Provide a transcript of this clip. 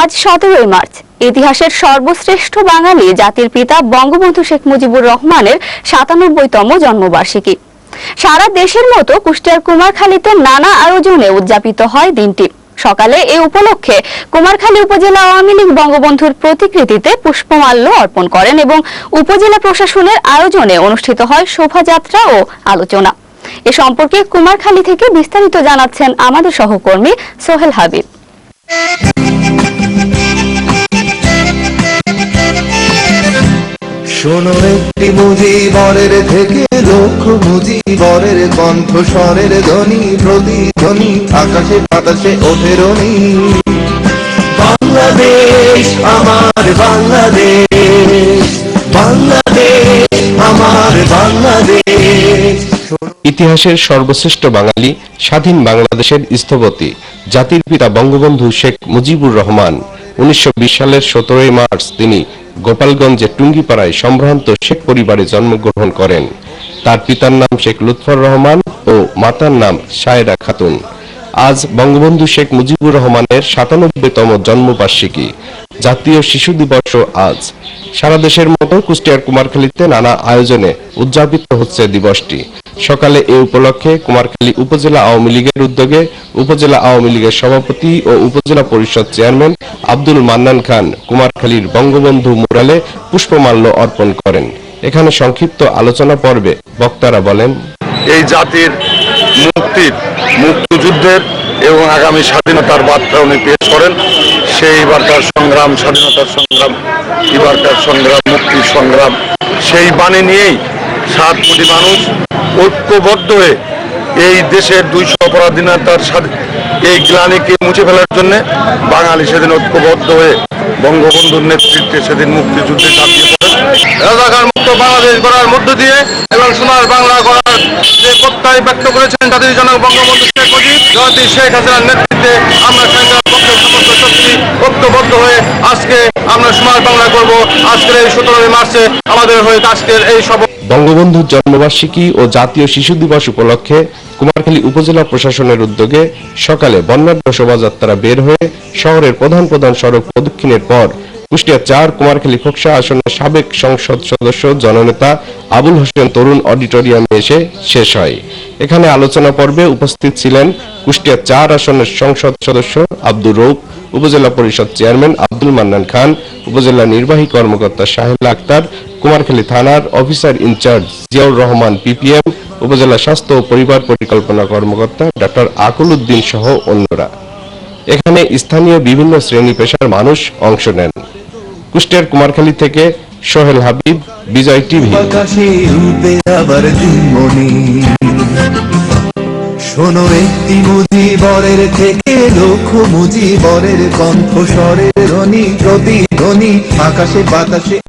আজ সতেরোই মার্চ। ইতিহাসের সর্বশ্রেষ্ঠ বাঙালি জাতির পিতা বঙ্গবন্ধু শেখ মুজিবুর রহমানের সাতানব্বইতম জন্মবার্ষিকী। সারা দেশের মতো কুষ্টিয়ার কুমারখালীতে নানা আয়োজনে উদযাপিত হয় দিনটি। সকালে এ উপলক্ষে কুমারখালী উপজেলা আওয়ামী লীগ বঙ্গবন্ধুর প্রতিকৃতিতে পুষ্পমাল্য অর্পণ করেন এবং উপজেলা প্রশাসনের আয়োজনে অনুষ্ঠিত হয় শোভাযাত্রা ও আলোচনা। এ সম্পর্কে কুমারখালী থেকে বিস্তারিত জানাচ্ছেন আমাদের সহকর্মী সোহেল হাবিব। শোনো একটি মুজিবরের থেকে লক্ষ মুজিবরের কণ্ঠ, স্বরের ধ্বনি প্রতিধ্বনি আকাশে বাতাসে ওঠে বাংলাদেশ আমার বাংলাদেশ বাংলাদেশ আমার বাংলাদেশ। ইতিহাসের সর্বশ্রেষ্ঠ বাঙালি, স্বাধীন বাংলাদেশের স্থপতি, জাতির পিতা বঙ্গবন্ধু শেখ মুজিবুর রহমান। উনিশশো বিশ সালের সতেরোই মার্চ তিনি গোপালগঞ্জের টুঙ্গিপাড়ায় সম্ভ্রান্ত শেখ পরিবারে জন্মগ্রহণ করেন। তার পিতার নাম শেখ লুৎফর রহমান ও মাতার নাম সায়রা খাতুন। আজ বঙ্গবন্ধু শেখ মুজিবুর রহমানের সাতানব্বইতম জন্মবার্ষিকী। জাতীয় শিশু দিবস আজ। সারা দেশের মতো কুষ্টিয়ার কুমারখালীতে নানা আয়োজনে উদযাপিত হচ্ছে দিবসটি। সকালে এ উপলক্ষে কুমারখালী উপজেলা আওয়ামী লীগের উদ্যোগে উপজেলা আওয়ামী লীগের সভাপতি ও উপজেলা পরিষদ চেয়ারম্যান আব্দুল মান্নান খান কুমারখালীর বঙ্গবন্ধু মুরালে পুষ্পমাল্য অর্পণ করেন। এখানে সংক্ষিপ্ত আলোচনা পর্বে বক্তারা বলেন, এই জাতির মুক্তির মুক্তিযুদ্ধের এবং আগামী স্বাধীনতার বার্তা উনি পেশ করেন। সেই বার্তার সংগ্রাম, স্বাধীনতার সংগ্রাম এবারকার সংগ্রাম, মুক্তির সংগ্রাম, সেই বাণী নিয়েই সাত কোটি মানুষ ঐক্যবদ্ধ হয়ে এই দেশের দুইশো অপরাধীনতার সাথে এই গ্লানিকে মুছে ফেলার জন্য বাঙালি সেদিন ঐক্যবদ্ধ হয়ে বঙ্গবন্ধুর নেতৃত্বে সেদিন মুক্তিযুদ্ধে ঝাঁপিয়ে পড়েন। রাজাকার মুক্ত বাংলাদেশ গড়ার মধ্য দিয়ে এবং সোনার বাংলা গড়ার যে প্রত্যয় ব্যক্ত করেছেন জাতির জনক বঙ্গবন্ধু শেখ মুজিব জয়তী শেখ হাসিনার নেতৃত্বে আমরা সংগ্রাম পক্ষের সমস্ত শক্তি ঐক্যবদ্ধ হয়ে আজকে আমরা সোনার বাংলা করব। আজকের এই সতেরোই মার্চে আমাদের হয়ে আজকের এই সব বঙ্গবন্ধুর জন্মবার্ষিকী ও জাতীয় শিশু দিবস উপলক্ষে কুমারখালী উপজেলা প্রশাসনের উদ্যোগে সকালে বর্ণাঢ্য শোভাযাত্রা বের হয়ে শহরের প্রধান প্রধান সড়ক প্রদক্ষিণের পর কুষ্টিয়া চার কুমারখালী ফোকসা আসনের সাবেক সংসদ সদস্য, জননেতা আবুল হোসেন তরুণ অডিটোরিয়ামে এসে শেষ হয়। এখানে আলোচনা পর্বে উপস্থিত ছিলেন কুষ্টিয়া চার আসনের সংসদ সদস্য আব্দুর রৌফ উপজেলা পরিষদ চেয়ারম্যান আব্দুল মান্নান খান, উপজেলা নির্বাহী কর্মকর্তা সাহেলা আক্তার, কুমারখালী থানার officer in charge Ziaur Rahman PPM উপজেলা স্বাস্থ্য ও পরিবার পরিকল্পনা কর্মকর্তা ডক্টর আকুল উদ্দিন সহ অন্যরা। এখানে স্থানীয় বিভিন্ন শ্রেণি পেশার মানুষ অংশ নেন। কুষ্টিয়ার কুমারখালী থেকে সোহেল হাবিব, বিজয় টিভি। শোনো একটি মুজিবরের থেকে লক্ষ বরের কণ্ঠ স্বরের ধ্বনি প্রতিধ্বনি আকাশে বাতাসে